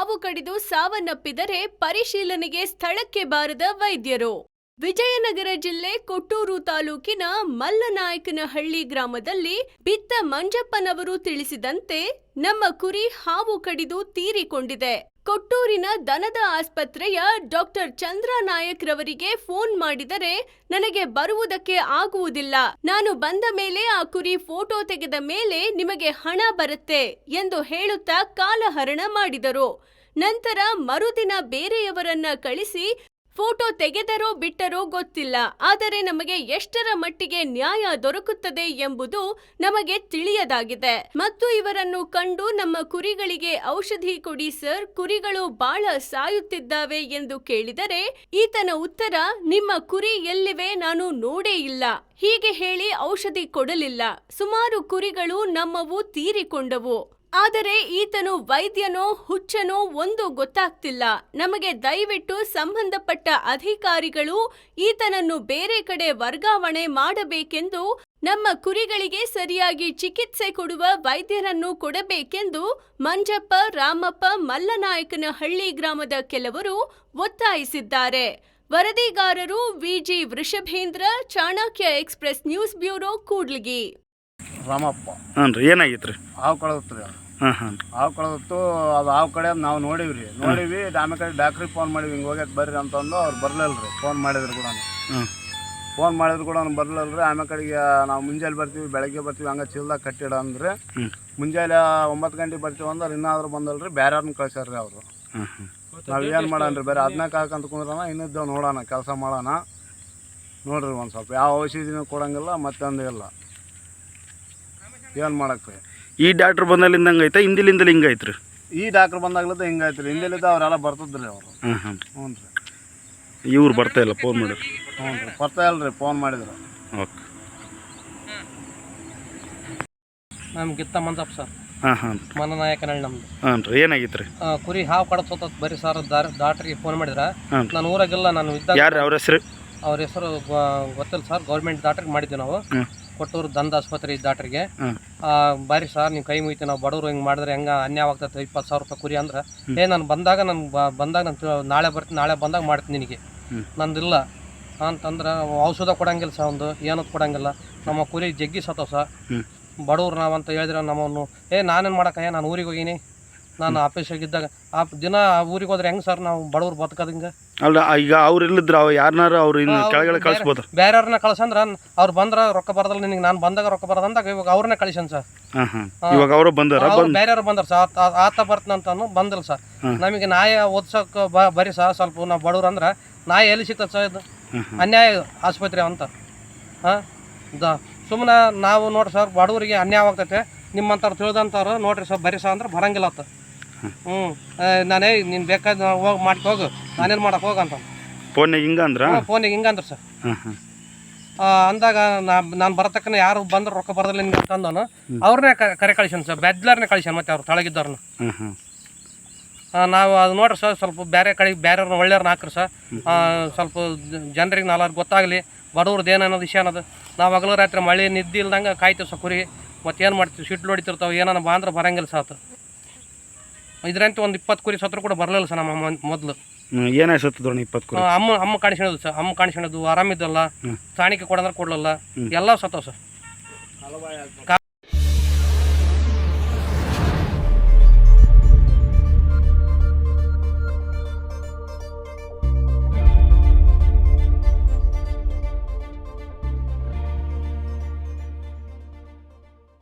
ಹಾವು ಕಡಿದು ಸಾವನ್ನಪ್ಪಿದರೆ ಪರಿಶೀಲನೆಗೆ ಸ್ಥಳಕ್ಕೆ ಬಾರದ ವೈದ್ಯರು. ವಿಜಯನಗರ ಜಿಲ್ಲೆ ಕೊಟ್ಟೂರು ತಾಲೂಕಿನ ಮಲ್ಲನಾಯಕನಹಳ್ಳಿ ಗ್ರಾಮದಲ್ಲಿ ಬಿತ್ತ ಮಂಜಪ್ಪನವರು ತಿಳಿಸಿದಂತೆ ನಮ್ಮ ಕುರಿ ಹಾವು ಕಡಿದು ತೀರಿಕೊಂಡಿದೆ. ಕೊಟ್ಟೂರಿನ ದನದ ಆಸ್ಪತ್ರೆಯ ಡಾಕ್ಟರ್ ಚಂದ್ರ ನಾಯಕ್ ರವರಿಗೆ ಫೋನ್ ಮಾಡಿದರೆ ನನಗೆ ಬರುವುದಕ್ಕೆ ಆಗುವುದಿಲ್ಲ. ನಾನು ಬಂದ ಮೇಲೆ ಆ ಕುರಿ ಫೋಟೋ ತೆಗೆದ ಮೇಲೆ ನಿಮಗೆ ಹಣ ಬರುತ್ತೆ ಎಂದು ಹೇಳುತ್ತಾ ಕಾಲಹರಣ ಮಾಡಿದರು. ನಂತರ ಮರುದಿನ ಬೇರೆಯವರನ್ನ ಕಳಿಸಿ ಫೋಟೋ ತೆಗೆದರೋ ಬಿಟ್ಟರೋ ಗೊತ್ತಿಲ್ಲ, ಆದರೆ ನಮಗೆ ಎಷ್ಟರ ಮಟ್ಟಿಗೆ ನ್ಯಾಯ ದೊರಕುತ್ತದೆ ಎಂಬುದು ನಮಗೆ ತಿಳಿಯದಾಗಿದೆ. ಮತ್ತು ಇವರನ್ನು ಕಂಡು ನಮ್ಮ ಕುರಿಗಳಿಗೆ ಔಷಧಿ ಕೊಡಿ ಸರ್, ಕುರಿಗಳು ಬಹಳ ಸಾಯುತ್ತಿದ್ದಾವೆ ಎಂದು ಕೇಳಿದರೆ, ಈತನ ಉತ್ತರ, ನಿಮ್ಮ ಕುರಿ ಎಲ್ಲಿವೆ ನಾನು ನೋಡೇ ಇಲ್ಲ. ಹೀಗೆ ಹೇಳಿ ಔಷಧಿ ಕೊಡಲಿಲ್ಲ. ಸುಮಾರು ಕುರಿಗಳು ನಮ್ಮವು ತೀರಿಕೊಂಡವು. ಆದರೆ ಈತನು ವೈದ್ಯನೋ, ಹುಚ್ಚನೋ ಒಂದು ಗೊತ್ತಾಗ್ತಿಲ್ಲ. ನಮಗೆ ದಯವಿಟ್ಟು ಸಂಬಂಧಪಟ್ಟ ಅಧಿಕಾರಿಗಳು ಈತನನ್ನು ಬೇರೆ ಕಡೆ ವರ್ಗಾವಣೆ ಮಾಡಬೇಕೆಂದು, ನಮ್ಮ ಕುರಿಗಳಿಗೆ ಸರಿಯಾಗಿ ಚಿಕಿತ್ಸೆ ಕೊಡುವ ವೈದ್ಯರನ್ನು ಕೊಡಬೇಕೆಂದು ಮಂಜಪ್ಪ, ರಾಮಪ್ಪ, ಮಲ್ಲನಾಯಕನಹಳ್ಳಿ ಗ್ರಾಮದ ಕೆಲವರು ಒತ್ತಾಯಿಸಿದ್ದಾರೆ. ವರದಿಗಾರರು Viji Vrishabhendra, Chanakya express news bureau, Kudligi. Ramappa. ಹ್ಞೂ ರೀ ಏನಾಗಿತ್ತು ರೀ ಹಾವು ಕಳೆದತ್ತು ರೀ ಹಾಂ ಹಾಂ ಹಾವು ಕಳೆದತ್ತು ಅದು ಹಾವು ಕಡೆ ನಾವು ನೋಡಿವಿ ರೀ. ನೋಡಿವಿ ಆಮೇಲೆ ಕಡೆ ಡಾಕ್ಟ್ರಿಗೆ ಫೋನ್ ಮಾಡಿವಿ ಹಿಂಗೆ ಹೋಗ್ಯಾಕೆ ಬರ್ರಿ ಅಂತಂದು ಅವ್ರು ಬರಲಿಲ್ಲ ರೀ ಫೋನ್ ಮಾಡಿದ್ರು ಕೂಡ. ಹ್ಞೂ. ಫೋನ್ ಮಾಡಿದ್ರು ಕೂಡ ಅವ್ನು ಬರಲಿಲ್ಲ ರೀ. ಆಮೇಲೆ ಕಡೆಗೆ ನಾವು ಮುಂಜಾನೆ ಬರ್ತೀವಿ ಬೆಳಗ್ಗೆ ಬರ್ತೀವಿ ಹಂಗೆ ಚೀಲ್ದಾಗ ಕಟ್ಟಿಡ ಅಂದ್ರೆ ಮುಂಜಾನೆ ಒಂಬತ್ತು ಗಂಟೆಗೆ ಬರ್ತೀವಿ ಅಂದ್ರೆ ಇನ್ನಾದ್ರೂ ಬಂದಲ್ಲ ರೀ ಬೇರೆಯವ್ರನ್ನ ಕಳ್ಸ್ಯಾರ ರೀ ಅವರು. ನಾವು ಏನು ಮಾಡೋಣ ರೀ ಬೇರೆ ಅದನ್ನ ಹಾಕಂತ ಕುಂದ್ರಣ ಇನ್ನಿದ್ದೇವೆ ನೋಡೋಣ ಕೆಲಸ ಮಾಡೋಣ. ನೋಡ್ರಿ ಒಂದು ಸ್ವಲ್ಪ ಯಾವ ಔಷಧಿನೂ ಕೊಡೋಂಗಿಲ್ಲ ಮತ್ತೊಂದು ಇಲ್ಲ. ಏನು ಮಾಡಕ್ಕೆ ಈ ಡಾಕ್ಟ್ರ್ ಬಂದಲ್ಲಿಂದ ಹಂಗೈತೆ ಐತೆ? ಹಿಂದಿಲಿಂದಲೇ ಹಿಂಗೆ ರೀ ಈ ಡಾಕ್ಟ್ರ್ ಬಂದಾಗ್ಲದ ಹಿಂಗಾಯ್ತು ರೀ ಹಿಂದೆಲಿದ್ದ ಅವರೆಲ್ಲ ಬರ್ತದ್ರಿ ಅವರು. ಹಾಂ ಹಾಂ ಹ್ಞೂ ರೀ. ಇವ್ರು ಬರ್ತಾ ಇಲ್ಲ ಫೋನ್ ಮಾಡಿದ್ರು. ಹ್ಞೂ ರೀ. ಬರ್ತಾ ಇಲ್ಲ ರೀ ಫೋನ್ ಮಾಡಿದ್ರು. ಓಕೆ. ನಮ್ಗೆ ಗಿತ್ತ ಮಂಜಪ್ಪ ಸರ್. ಹಾಂ ಹಾಂ ನಮ್ದು. ಹಾಂ ರೀ ಏನಾಗಿತ್ತು ರೀ ಆ, ಕುರಿ ಹಾವು ಕಡತ್ ಬರೀ ಸರ್ ದಾರಿ ಡಾಕ್ಟ್ರಿಗೆ ಫೋನ್ ಮಾಡಿದ್ರ. ಹಾಂ ನಾನು ಊರಾಗಿಲ್ಲ ನಾನು ಇದ್ದಾಗ ಯಾರು ಅವ್ರ ಹೆಸರು? ಅವ್ರ ಹೆಸರು ಗೊ- ಗೊತ್ತಿಲ್ಲ ಸರ್. ಗೌರ್ಮೆಂಟ್ ಡಾಕ್ಟ್ರಿಗೆ ಮಾಡಿದ್ವಿ ನಾವು. ಕೊಟ್ಟೂರು ದಂದ ಆಸ್ಪತ್ರೆ ಡಾಕ್ಟ್ರಿಗೆ ಆ ಬಾರಿ ಸರ್ ನೀವು ಕೈ ಮುಗಿತೀವಿ ನಾವು ಬಡವರು ಹಿಂಗೆ ಮಾಡಿದ್ರೆ ಹೆಂಗೆ ಅನ್ಯಾಯ ಆಗ್ತೈತೆ ಇಪ್ಪತ್ತು ಸಾವಿರ ರೂಪಾಯಿ ಕುರಿ ಅಂದ್ರೆ? ಏ ನಾನು ಬಂದಾಗ ನಾನು ಬಂದಾಗ ನಾನು ನಾಳೆ ಬರ್ತೀನಿ ನಾಳೆ ಬಂದಾಗ ಮಾಡ್ತೀನಿ ನಿನಗೆ. ನಂದಿಲ್ಲ. ಅಂತಂದ್ರೆ ಔಷಧ ಕೊಡಂಗಿಲ್ಲ ಸರ್ ಒಂದು ಏನೂ ಕೊಡಂಗಿಲ್ಲ. ನಮ್ಮ ಕುರಿ ಜಗ್ಗಿ ಸತ್ತವ ಸರ್. ಬಡವ್ರು ನಾವಂತ ಹೇಳಿದ್ರೆ ನಮ್ಮನ್ನು ಏ ನಾನೇನು ಮಾಡೋಕ್ಕೆ ನಾನು ಊರಿಗೆ ಹೋಗೀನಿ. ನಾನು ಆಫೀಸಾಗಿದ್ದಾಗ ಆ ದಿನ ಊರಿಗೆ ಹೋದ್ರೆ ಹೆಂಗ್ ಸರ್ ನಾವು ಬಡವ್ರು ಬದುಕೋದು ಹಿಂಗೆ? ಅಲ್ಲ ಈಗ ಅವ್ರು ಇಲ್ಲಿದ್ರು ಯಾರನ್ನಾರು ಅವ್ರು ಇನ್ನು ಕೆಳಗಡೆ ಕಳಿಸ್ಬೋದು. ಬೇರೆಯವ್ರನ್ನ ಕಳ್ಸಂದ್ರ ಅವ್ರು ಬಂದ್ರ ರೊಕ್ಕ ಬರದಲ್ಲ ನಿನಗೆ ನಾನು ಬಂದಾಗ ರೊಕ್ಕ ಬರದಂದಾಗ ಇವಾಗ ಅವ್ರನ್ನ ಕಳಿಸನ್ ಸರ್. ಇವಾಗ ಅವರು ಬಂದಾರ ಬೇರೆಯವ್ರು ಬಂದಾರ ಸರ್. ಆತ ಬರ್ತಾನಂತಾನು ಬಂದಿಲ್ಲ ಸರ್. ನಮಗೆ ನಾಯಿ ಓದ್ಸಕ್ ಬ ಬರೀ ಸರ್ ಸ್ವಲ್ಪ ನಾವು ಬಡವ್ರು ಅಂದ್ರೆ ನಾಯಿ ಎಲ್ಲಿ ಸಿಗ್ತದೆ ಸರ್ ಇದು. ಅನ್ಯಾಯ ಆಸ್ಪತ್ರೆ ಅಂತ. ಹಾಂ? ಸುಮ್ಮನೆ ನಾವು ನೋಡ್ರಿ ಸರ್ ಬಡವರಿಗೆ ಅನ್ಯಾಯ ಆಗ್ತೈತೆ. ನಿಮ್ಮಂಥವ್ರು ತಿಳಿದಂಥವ್ರು ನೋಡ್ರಿ ಸರ್ ಬರೀ ಸರ್ ಅಂದ್ರೆ ಬರಂಗಿಲ್ಲ ಆತ. ಹ್ಞೂ ನಾನೇ ನೀನು ಬೇಕಾದ ಹೋಗಿ ಮಾಡ್ಕೊ ಹೋಗು. ನಾನೇನು ಮಾಡಕ್ಕೆ ಹೋಗಂತ ಫೋನ್ನಾಗ ಹಿಂಗೆ ಅಂದ್ರ? ಫೋನಿಗೆ ಹಿಂಗಂದ್ರೆ ಸರ್. ಹಾಂ ಹಾಂ ಆ, ಅಂದಾಗ ನಾ ನಾನು ಬರತಕ್ಕನ ಯಾರು ಬಂದ್ರೆ ರೊಕ್ಕ ಬರೋದಿಲ್ಲ ನಿಮ್ಗೆ ಅಂತಂದನು ಅವ್ರನ್ನೇ ಕರೆ ಕಳಿಸ್ಯಾನ ಸರ್. ಬೆದ್ಲರ್ನೇ ಕಳಿಸ್ಯಾನ ಮತ್ತೆ ಅವ್ರು ತಳಗಿದ್ದವ್ರನ್ನ. ಹಾಂ ಹಾಂ ಆ, ನಾವು ಅದು ನೋಡ್ರಿ ಸರ್ ಸ್ವಲ್ಪ ಬೇರೆ ಕಡೆ ಬೇರೆಯವ್ರನ್ನ ಒಳ್ಳೆಯವ್ರನ್ನ ಹಾಕ್ರಿ ಸರ್. ಸ್ವಲ್ಪ ಜನರಿಗೆ ನಾಲ್ಕು ಗೊತ್ತಾಗಲಿ ಬಡವ್ರದ್ದು ಏನು ಅನ್ನೋದು ವಿಷಯ ಅನ್ನೋದು. ನಾವು ಹಗಲು ರಾತ್ರಿ ಮಳೆ ನಿದ್ದೆ ಇಲ್ದಂಗೆ ಕಾಯ್ತೀವಿ ಸರ್ ಕುರಿ. ಮತ್ತೇನು ಏನು ಮಾಡ್ತೀವಿ? ಸಿಟ್ಲು ಹೊಡಿತಿರ್ತಾವೆ ಏನಾರ ಬಾ ಅಂದ್ರೆ ಬರಂಗಿಲ್ಲ ಸಾತು ಇದರಂತ ಒಂದು ಇಪ್ಪತ್ತು ಕುರಿ ಸತ್ರು ಕೂಡ ಬರಲಿಲ್ಲ ಸರ್ ನಮ್ಮ ಮೊದಲು ಏನಾಯ್ತು ದೋಣಿ ಇಪ್ಪತ್ತು ಕುರಿ ಅಮ್ಮ ಅಮ್ಮ ಕಾಣಿಸ್ಕೊಳ್ಳೋದು ಸರ್ ಅಮ್ಮ ಕಾಣಿಸ್ಕೊಂಡದು ಆರಾಮಿದ್ದಲ್ಲ ಹ್ಮ್. ಸಾಣಿಕೆ ಕೊಡಂದ್ರೆ ಕೊಡಲಲ್ಲ. ಎಲ್ಲ ಸತ್ತವ ಸರ್